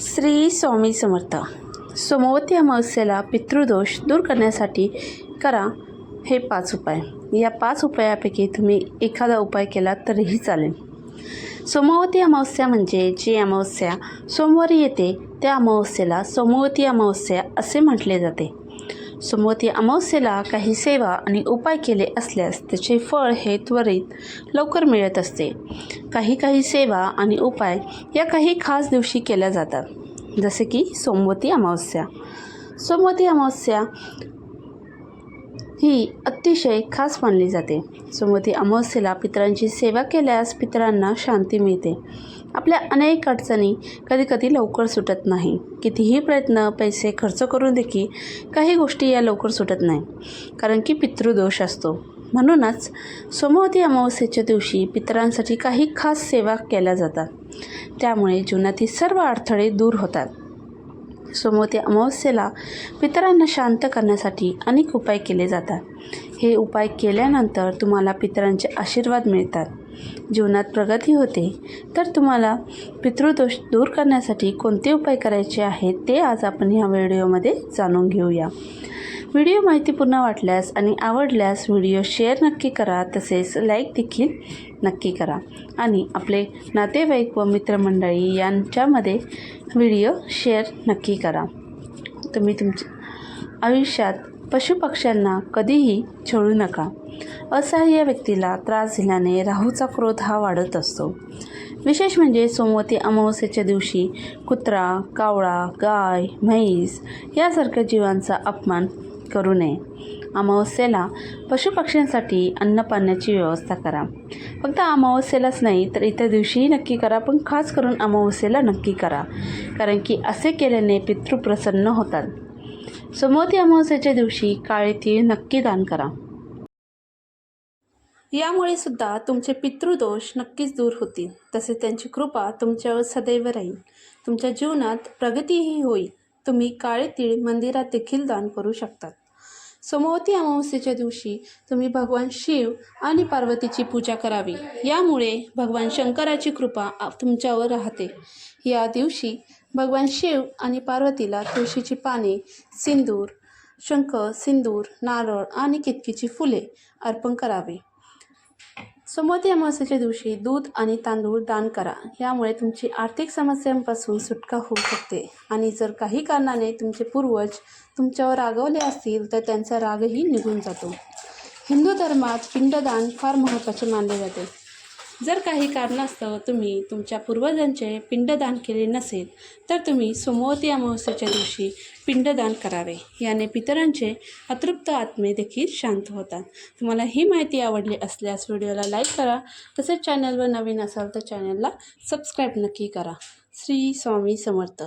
श्री स्वामी समर्थ. सोमवती अमावस्येला पितृदोष दूर करण्यासाठी करा हे पाच उपाय. या पाच उपायापैकी तुम्ही एखादा उपाय केला तरीही चालेल. सोमवती अमावस्या म्हणजे जी अमावस्या सोमवारी येते त्या अमावस्येला सोमवती अमावस्या असे म्हटले जाते. सोमवती अमावस्येला काही सेवा आणि उपाय केले असल्यास त्याचे फळ हे त्वरित लवकर मिळत असते. काही काही सेवा आणि उपाय या काही खास दिवशी केल्या जातात. जसे की सोमवती अमावस्या. सोमवती अमावस्या ही अतिशय खास मानली जाते. सोमवती अमावस्येला पितरांची सेवा केल्यास पितरांना शांती मिळते. आपल्या अनेक अडचणी कधीकधी लवकर सुटत नाही. कितीही प्रयत्न पैसे खर्च करून देखील काही गोष्टी या लवकर सुटत नाही कारण की पितृदोष असतो. म्हणूनच सोमवती अमावस्येच्या दिवशी पितरांसाठी काही खास सेवा केल्या जातात. त्यामुळे जीवनातील सर्व अडथळे दूर होतात. सोमवती अमावस्येला पितरांना शांत करण्यासाठी अनेक उपाय केले जातात. हे उपाय केल्यानंतर तुम्हाला पितरांचे आशीर्वाद मिळतात. जीवनात प्रगती होते. तर तुम्हाला पितृदोष दूर करण्यासाठी कोणते उपाय करायचे आहेत ते आज आपण ह्या व्हिडिओमध्ये जाणून घेऊया. व्हिडिओ माहितीपूर्ण वाटल्यास आणि आवडल्यास व्हिडिओ शेअर नक्की करा तसेच लाईक देखील नक्की करा. आणि आपले नातेवाईक व मित्रमंडळी यांच्यामध्ये व्हिडिओ शेअर नक्की करा. तुम्ही तुमच्या आयुष्यात पशुपक्ष्यांना कधीही छोडू नका. असहाय्य व्यक्तीला त्रास दिल्याने राहूचा क्रोध हा वाढत असतो. विशेष म्हणजे सोमवती अमावस्येच्या दिवशी कुत्रा कावळा गाय म्हैस यासारख्या जीवांचा अपमान करू नये. अमावस्येला पशुपक्ष्यांसाठी अन्नपाण्याची व्यवस्था करा. फक्त अमावस्येलाच नाही तर इतर दिवशीही नक्की करा पण खास करून अमावस्येला नक्की करा कारण की असे केल्याने पितृ प्रसन्न होतात. सोमवती अमावस्येच्या दिवशी काळे तीळ नक्की दान करा. यामुळे सुद्धा तुमचे पितृदोष नक्कीच दूर होतील. तसे त्यांची कृपा तुमच्यावर सदैव राहील. तुमच्या जीवनात प्रगतीही होईल. तुम्ही काळे तीळ मंदिरात देखील दान करू शकतात. सोमवती अमावस्येच्या दिवशी तुम्ही भगवान शिव आणि पार्वतीची पूजा करावी. यामुळे भगवान शंकराची कृपा तुमच्यावर राहते. या दिवशी भगवान शिव आणि पार्वतीला तुळशीची पाने सिंदूर शंख सिंदूर नारळ आणि कितकीची फुले अर्पण करावे. सोमवती अमावस्येच्या दिवशी दूध आणि तांदूळ दान करा. यामुळे तुमची आर्थिक समस्यांपासून सुटका होऊ शकते. आणि जर काही कारणाने तुमचे पूर्वज तुमच्यावर रागवले असतील तर त्यांचा रागही निघून जातो. हिंदू धर्मात पिंडदान फार महत्त्वाचे मानले जाते. जर काही कारणास्तव तुम्ही तुमच्या पूर्वजांचे पिंडदान केले नसेल तर तुम्ही सोमवती अमावस्येच्या दिवशी पिंडदान करावे. याने पितरांचे अतृप्त आत्मे देखील शांत होतात. तुम्हाला ही माहिती आवडली असल्यास व्हिडिओला लाईक करा. तसेच चॅनलवर नवीन असाल तर चॅनलला सबस्क्राईब नक्की करा. श्री स्वामी समर्थ.